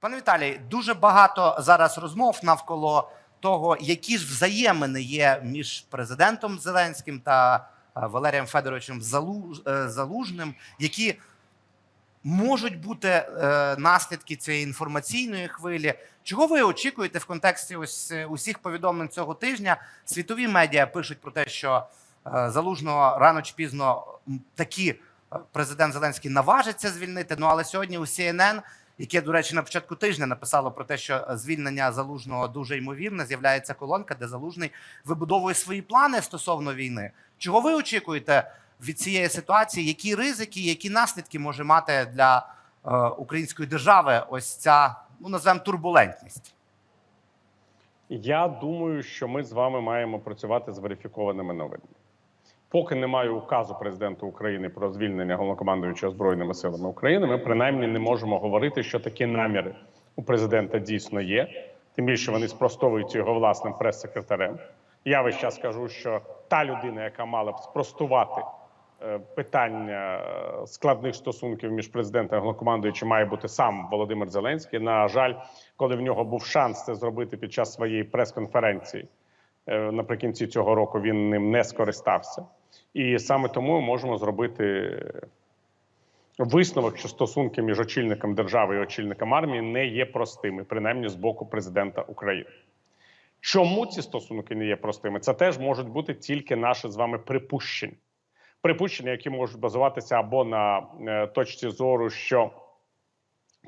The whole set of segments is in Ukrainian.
Пане Віталій, дуже багато зараз розмов навколо того, які ж взаємини є між президентом Зеленським та е, Валерієм Федоровичем е, Залужним, які можуть бути е, наслідки цієї інформаційної хвилі. Чого ви очікуєте в контексті ось усіх повідомлень цього тижня? Світові медіа пишуть про те, що залужного рано чи пізно такі президент Зеленський наважиться звільнити. Ну але сьогодні у CNN, яке, до речі, на початку тижня написало про те, що звільнення залужного дуже ймовірне, з'являється колонка, де залужний вибудовує свої плани стосовно війни. Чого ви очікуєте від цієї ситуації? Які ризики, які наслідки може мати для е, української держави ось ця, ну назвемо турбулентність? Я думаю, що ми з вами маємо працювати з верифікованими новинами. Поки немає указу президента України про звільнення головнокомандуючого збройними силами України, ми принаймні не можемо говорити, що такі наміри у президента дійсно є. Тим більше вони спростовують його власним прес-секретарем. Я весь час кажу, що та людина, яка мала б спростувати е, питання е, складних стосунків між президентом і головнокомандуючим, має бути сам Володимир Зеленський. На жаль, коли в нього був шанс це зробити під час своєї прес-конференції е, наприкінці цього року, він ним не скористався. І саме тому ми можемо зробити висновок, що стосунки між очільником держави і очільником армії не є простими, принаймні з боку президента України. Чому ці стосунки не є простими? Це теж можуть бути тільки наші з вами припущення. Припущення, які можуть базуватися або на е, точці зору, що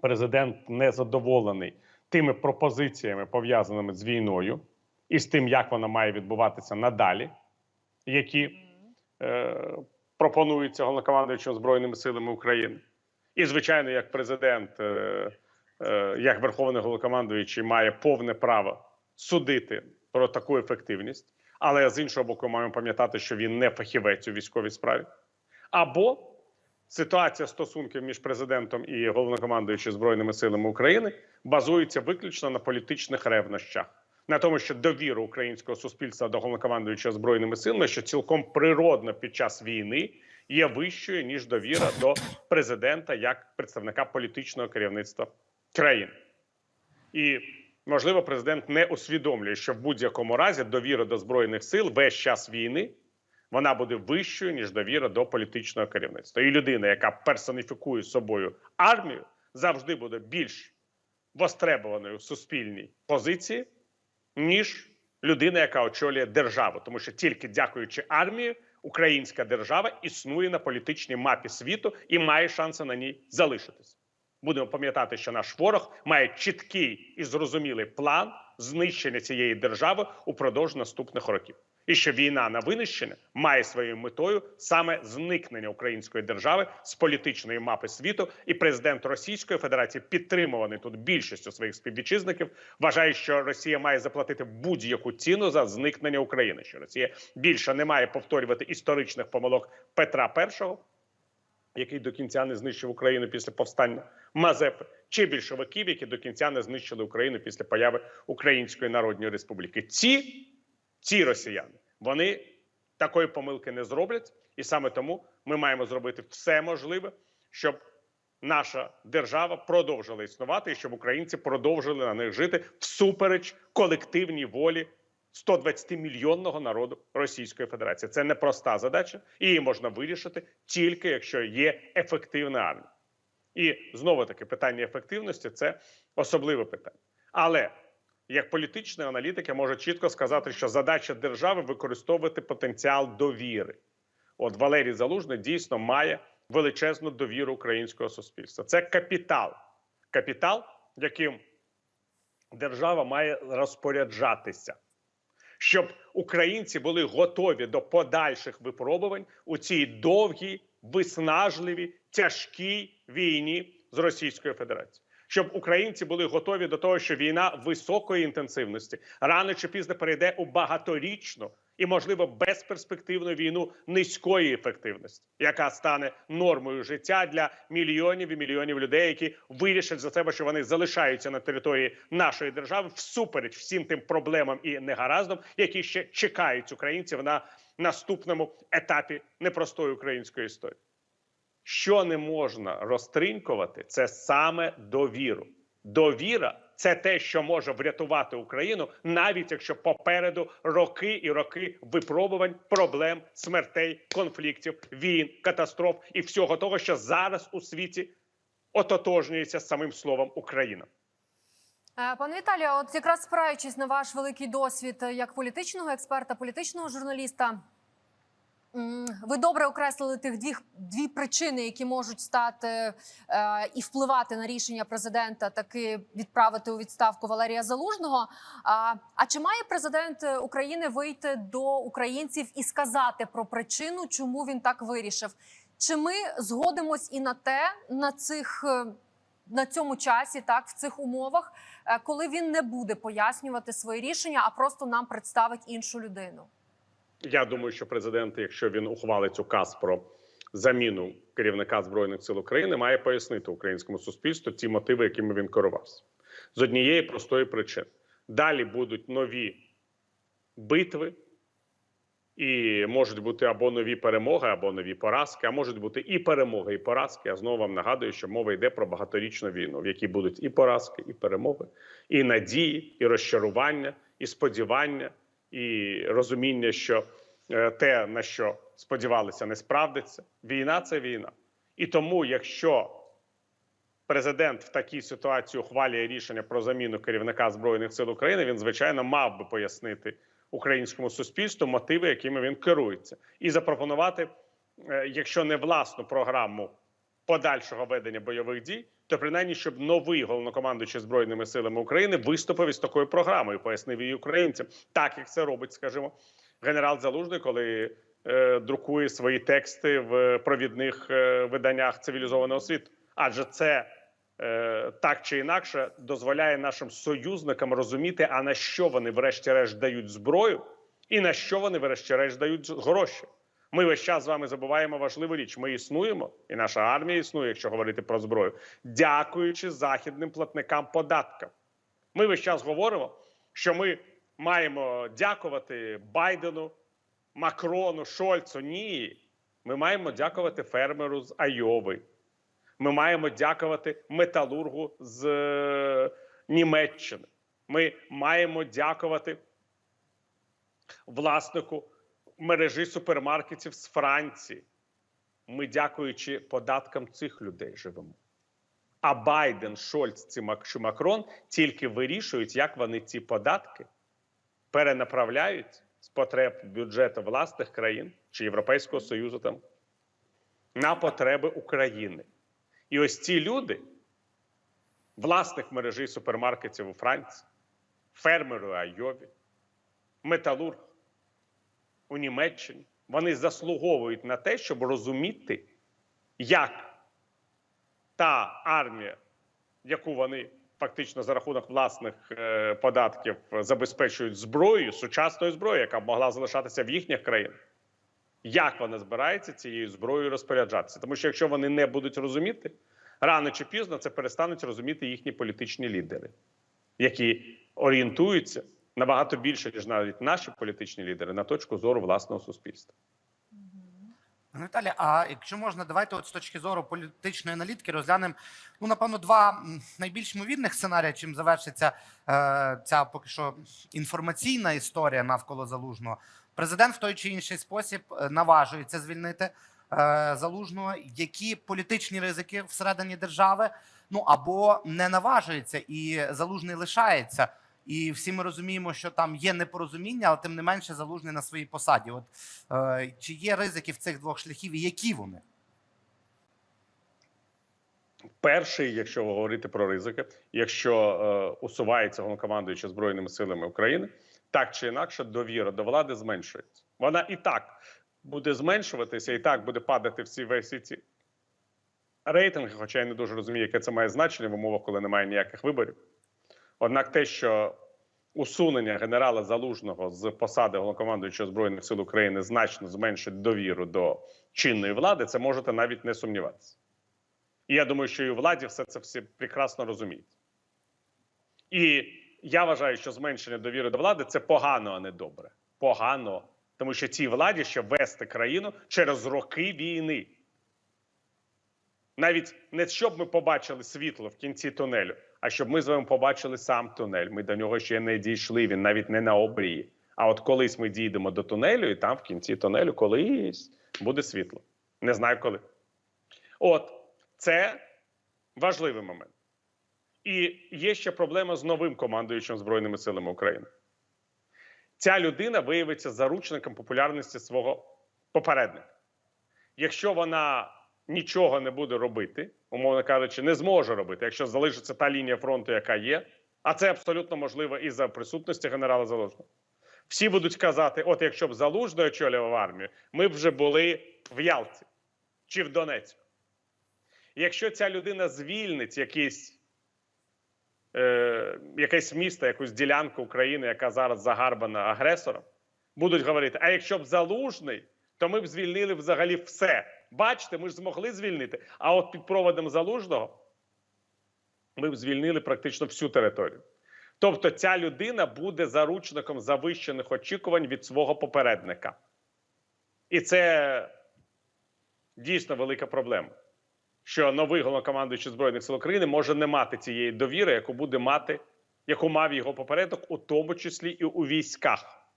президент не задоволений тими пропозиціями, пов'язаними з війною, і з тим, як вона має відбуватися надалі, які е, пропонуються головнокомандуючим збройними силами України. І, звичайно, як президент, е, е, як верховний головнокомандуючий, має повне право судити про таку ефективність, але з іншого боку, маємо пам'ятати, що він не фахівець у військовій справі. Або ситуація стосунків між президентом і головнокомандуючим збройними силами України базується виключно на політичних ревнощах. На тому, що довіра українського суспільства до головнокомандуючого збройними силами, що цілком природно під час війни є вищою ніж довіра до президента як представника політичного керівництва країни. І можливо, президент не усвідомлює, що в будь-якому разі довіра до збройних сил весь час війни вона буде вищою ніж довіра до політичного керівництва. І людина, яка персоніфікує собою армію, завжди буде більш востребованою в суспільній позиції, ніж людина, яка очолює державу, тому що тільки дякуючи армії, українська держава існує на політичній мапі світу і має шанси на ній залишитись. Будемо пам'ятати, що наш ворог має чіткий і зрозумілий план знищення цієї держави упродовж наступних років. І що війна на винищення має своєю метою саме зникнення української держави з політичної мапи світу. І президент Російської Федерації, підтримуваний тут більшістю своїх співвітчизників, вважає, що Росія має заплатити будь-яку ціну за зникнення України. Що Росія більше не має повторювати історичних помилок Петра І, який до кінця не знищив Україну після повстання Мазепи, чи більшовиків, які до кінця не знищили Україну після появи Української Народної Республіки. Ці, ці росіяни вони такої помилки не зроблять, і саме тому ми маємо зробити все можливе, щоб наша держава продовжила існувати, і щоб українці продовжили на них жити всупереч колективній волі 120-мільйонного народу Російської Федерації. Це непроста задача, і її можна вирішити тільки якщо є ефективна армія. І знову таки питання ефективності це особливе питання. Але як політичний аналітик я можу чітко сказати, що задача держави використовувати потенціал довіри. От Валерій Залужний дійсно має величезну довіру українського суспільства. Це капітал, капітал, яким держава має розпоряджатися, щоб українці були готові до подальших випробувань у цій довгій, виснажливій, тяжкій війні з Російською Федерацією. Щоб українці були готові до того, що війна високої інтенсивності рано чи пізно перейде у багаторічну і, можливо, безперспективну війну низької ефективності, яка стане нормою життя для мільйонів і мільйонів людей, які вирішать за себе, що вони залишаються на території нашої держави всупереч всім тим проблемам і негараздам, які ще чекають українців на наступному етапі непростої української історії. Що не можна розтринькувати, це саме довіру. Довіра це те, що може врятувати Україну, навіть якщо попереду роки і роки випробувань, проблем, смертей, конфліктів, війн, катастроф і всього того, що зараз у світі ототожнюється самим словом Україна. Е, Пане Віталію, от якраз спираючись на ваш великий досвід е, як політичного експерта, політичного журналіста, ви добре окреслили тих дві, дві причини, які можуть стати е, і впливати на рішення президента таки відправити у відставку Валерія Залужного. А, а чи має президент України вийти до українців і сказати про причину, чому він так вирішив? Чи ми згодимось і на те, на цих е, на цьому часі, так в цих умовах, е, коли він не буде пояснювати свої рішення, а просто нам представить іншу людину. Я думаю, що президент, якщо він ухвалить указ про заміну керівника збройних сил України, має пояснити українському суспільству ті мотиви, якими він керувався, з однієї простої причини: далі будуть нові битви, і можуть бути або нові перемоги, або нові поразки, а можуть бути і перемоги, і поразки. Я знову вам нагадую, що мова йде про багаторічну війну, в якій будуть і поразки, і перемоги, і надії, і розчарування, і сподівання, і розуміння, що е, те, на що сподівалися, не справдиться. Війна це війна. І тому, якщо президент в такій ситуації ухвалює рішення про заміну керівника збройних сил України, він звичайно мав би пояснити українському суспільству мотиви, якими він керується, і запропонувати, е, якщо не власну програму подальшого ведення бойових дій, то принаймні, щоб новий головнокомандуючий збройними силами України виступив із такою програмою, пояснив її українцям, так як це робить, скажімо, генерал Залужний, коли е, друкує свої тексти в провідних е, виданнях цивілізованого світу, адже це е, так чи інакше дозволяє нашим союзникам розуміти, а на що вони, врешті-решт, дають зброю, і на що вони, врешті-решт, дають гроші. Ми весь час з вами забуваємо важливу річ. Ми існуємо, і наша армія існує, якщо говорити про зброю, дякуючи західним платникам податкам. Ми весь час говоримо, що ми маємо дякувати Байдену, Макрону, Шольцу. Ні, ми маємо дякувати фермеру з Айови. Ми маємо дякувати металургу з е, Німеччини. Ми маємо дякувати власнику мережі супермаркетів з Франції. Ми, дякуючи податкам цих людей, живемо. А Байден, Шольц чи Макрон тільки вирішують, як вони ці податки перенаправляють з потреб бюджету власних країн чи Європейського Союзу там на потреби України. І ось ці люди, власник мережі супермаркетів у Франції, фермери Айові, металург у Німеччині, вони заслуговують на те, щоб розуміти, як та армія, яку вони фактично за рахунок власних е, податків забезпечують зброєю, сучасною зброєю, яка б могла залишатися в їхніх країнах, як вона збирається цією зброєю розпоряджатися. Тому що якщо вони не будуть розуміти, рано чи пізно це перестануть розуміти їхні політичні лідери, які орієнтуються набагато більше, ніж навіть наші політичні лідери, на точку зору власного суспільства. Наталя, а якщо можна, давайте от з точки зору політичної аналітики розглянемо ну напевно два найбільш ймовірних сценарії, чим завершиться е, ця поки що інформаційна історія навколо залужного. Президент в той чи інший спосіб е, наважується звільнити е, залужного. Які політичні ризики всередині держави? Ну або не наважується, і залужний лишається. І всі ми розуміємо, що там є непорозуміння, але тим не менше залужний на своїй посаді. От е, чи є ризики в цих двох шляхів, і які вони? Перший, якщо говорити про ризики, якщо е, усувається головнокомандуючий збройними силами України, так чи інакше довіра до влади зменшується. Вона і так буде зменшуватися, і так буде падати всі весі ці рейтинги. Хоча я не дуже розумію, яке це має значення в умовах, коли немає ніяких виборів. Однак, те, що усунення генерала Залужного з посади головнокомандуючого збройних сил України значно зменшить довіру до чинної влади, це можете навіть не сумніватися. І я думаю, що і у владі все це всі прекрасно розуміють. І я вважаю, що зменшення довіри до влади це погано, а не добре. Погано. Тому що цій владі ще вести країну через роки війни. Навіть не щоб ми побачили світло в кінці тунелю, а щоб ми з вами побачили сам тунель. Ми до нього ще не дійшли. Він навіть не на обрії. А от колись ми дійдемо до тунелю, і там в кінці тунелю колись буде світло. Не знаю коли. От це важливий момент. І є ще проблема з новим командуючим Збройними силами України. Ця людина виявиться заручником популярності свого попередника. Якщо вона нічого не буде робити, умовно кажучи, не зможе робити, якщо залишиться та лінія фронту, яка є, а це абсолютно можливо і за присутності генерала Залужного. Всі будуть казати: от якщо б Залужний очолював армію, ми б вже були в Ялті чи в Донецьку. Якщо ця людина звільнить якийсь, е, якесь місто, якусь ділянку України, яка зараз загарбана агресором, будуть говорити: а якщо б залужний, то ми б звільнили взагалі все. Бачите, ми ж змогли звільнити. А от під проводом залужного ми б звільнили практично всю територію. Тобто ця людина буде заручником завищених очікувань від свого попередника. І це дійсно велика проблема. Що новий головнокомандуючий Збройних сил України може не мати цієї довіри, яку буде мати, яку мав його попередник, у тому числі і у військах.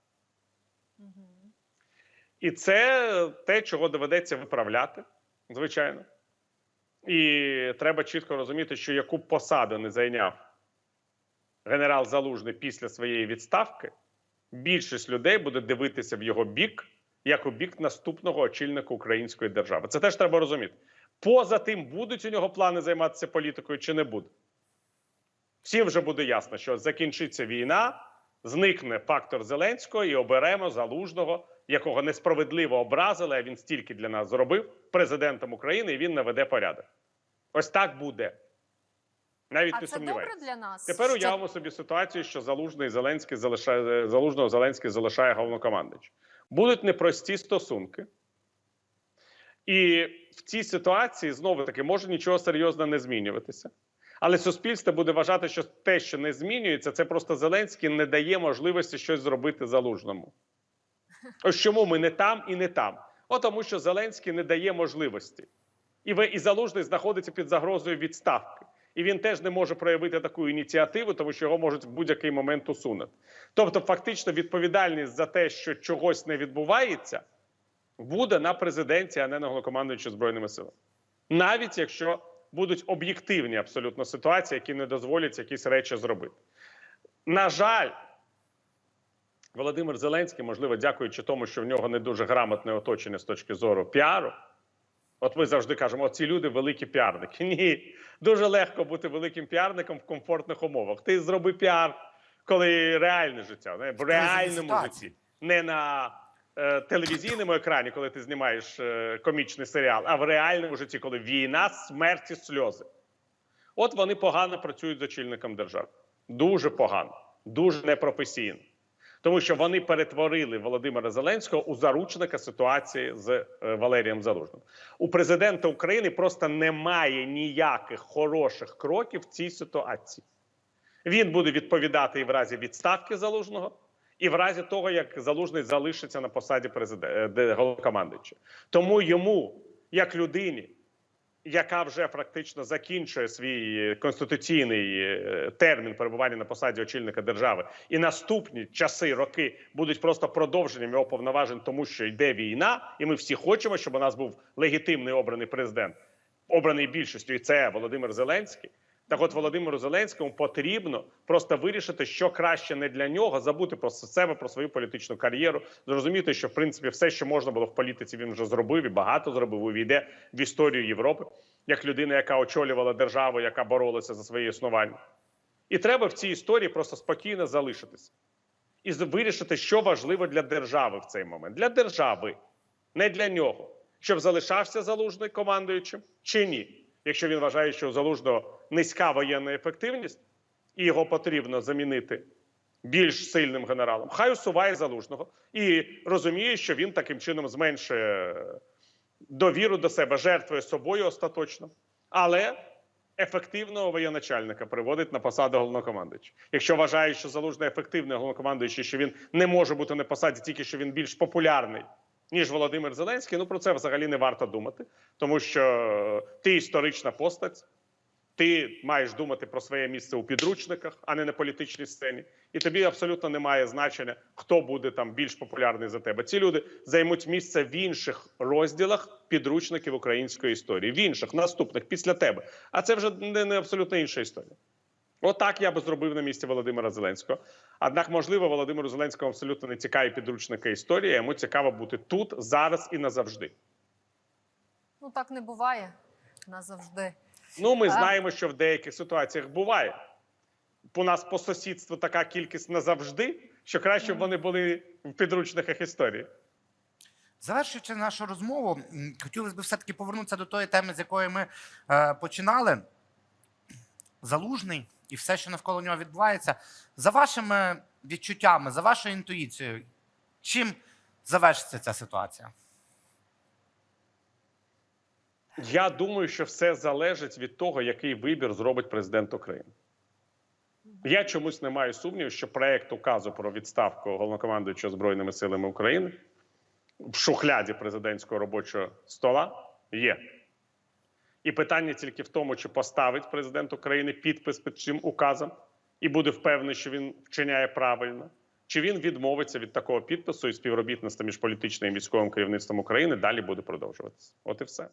І це те, чого доведеться виправляти, звичайно. І треба чітко розуміти, що яку посаду не зайняв генерал Залужний після своєї відставки, більшість людей буде дивитися в його бік, як у бік наступного очільника української держави. Це теж треба розуміти. Поза тим, будуть у нього плани займатися політикою чи не буде. Всім вже буде ясно, що закінчиться війна, зникне фактор Зеленського і оберемо залужного, якого несправедливо образили, а він стільки для нас зробив президентом України, і він наведе порядок. Ось так буде. Навіть А не це добре для нас. Тепер що- уявимо собі ситуацію, що залужний Зеленський залишає залужного Зеленський залишає головнокомандуючим. Будуть непрості стосунки, і в цій ситуації знову таки може нічого серйозно не змінюватися. Але суспільство буде вважати, що те, що не змінюється, це просто Зеленський не дає можливості щось зробити залужному. Ось чому ми не там і не там. О, тому що Зеленський не дає можливості. І і залужний знаходиться під загрозою відставки. І він теж не може проявити таку ініціативу, тому що його можуть в будь-який момент усунути. Тобто, фактично, відповідальність за те, що чогось не відбувається, буде на президенті, а не на головнокомандуючі збройними силами. Навіть якщо будуть об'єктивні абсолютно ситуації, які не дозволять якісь речі зробити. На жаль, Володимир Зеленський, можливо, дякуючи тому, що в нього не дуже грамотне оточення з точки зору піару. От ми завжди кажемо, оці люди великі піарники. Ні, дуже легко бути великим піарником в комфортних умовах. Ти зроби піар, коли реальне життя, не? в реальному житті, не на е, телевізійному екрані, коли ти знімаєш е, комічний серіал, а в реальному житті, коли війна, смерть і сльози. От вони погано працюють з очільником держави. Дуже погано, дуже непрофесійно. Тому що вони перетворили Володимира Зеленського у заручника ситуації з е, Валерієм Залужним. У президента України просто немає ніяких хороших кроків в цій ситуації. Він буде відповідати і в разі відставки залужного, і в разі того, як залужний залишиться на посаді президента головнокомандуюча. Тому йому, як людині, яка вже практично закінчує свій конституційний е, термін перебування на посаді очільника держави, і наступні часи, роки будуть просто продовженням його повноважень, тому що йде війна, і ми всі хочемо, щоб у нас був легітимний обраний президент, обраний більшістю, і це Володимир Зеленський. Так, от Володимиру Зеленському потрібно просто вирішити, що краще не для нього, забути про себе, про свою політичну кар'єру, зрозуміти, що в принципі все, що можна було в політиці, він вже зробив і багато зробив. Увійде в історію Європи як людина, яка очолювала державу, яка боролася за своє існування. І треба в цій історії просто спокійно залишитися і вирішити, що важливо для держави в цей момент. Для держави, не для нього, щоб залишався залужний командуючим чи ні. Якщо він вважає, що у залужного низька воєнна ефективність і його потрібно замінити більш сильним генералом, хай усуває залужного і розуміє, що він таким чином зменшує довіру до себе, жертвує собою остаточно, але ефективного воєначальника приводить на посаду головнокомандуюча. Якщо вважає, що залужний ефективний головнокомандуючий, що він не може бути на посаді, тільки що він більш популярний. Ніж Володимир Зеленський, ну про це взагалі не варто думати, тому що ти історична постать, Ти маєш думати про своє місце у підручниках, а не на політичній сцені. І тобі абсолютно немає значення, хто буде там більш популярний за тебе. Ці люди займуть місце в інших розділах підручників української історії, в інших наступних після тебе. А це вже не, не абсолютно інша історія. Отак я би зробив на місці Володимира Зеленського. Однак, можливо, Володимиру Зеленському абсолютно не цікаві підручники історії. Йому цікаво бути тут, зараз і назавжди. Ну так не буває назавжди. Ну, ми А. знаємо, що в деяких ситуаціях буває. У нас по сусідству така кількість назавжди, що краще б вони були в підручниках історії. Завершуючи нашу розмову, хотілося б все-таки повернутися до тої теми, з якої ми е, починали. Залужний і все, що навколо нього відбувається. За вашими відчуттями, за вашою інтуїцією, чим завершиться ця ситуація? Я думаю, що все залежить від того, який вибір зробить президент України. Я чомусь не маю сумніву, що проект указу про відставку головнокомандуючого збройними силами України в шухляді президентського робочого стола є. І питання тільки в тому, чи поставить президент України підпис під цим указом і буде впевнений, що він вчиняє правильно, чи він відмовиться від такого підпису і співробітництво між політичним і військовим керівництвом України далі буде продовжуватися. От і все.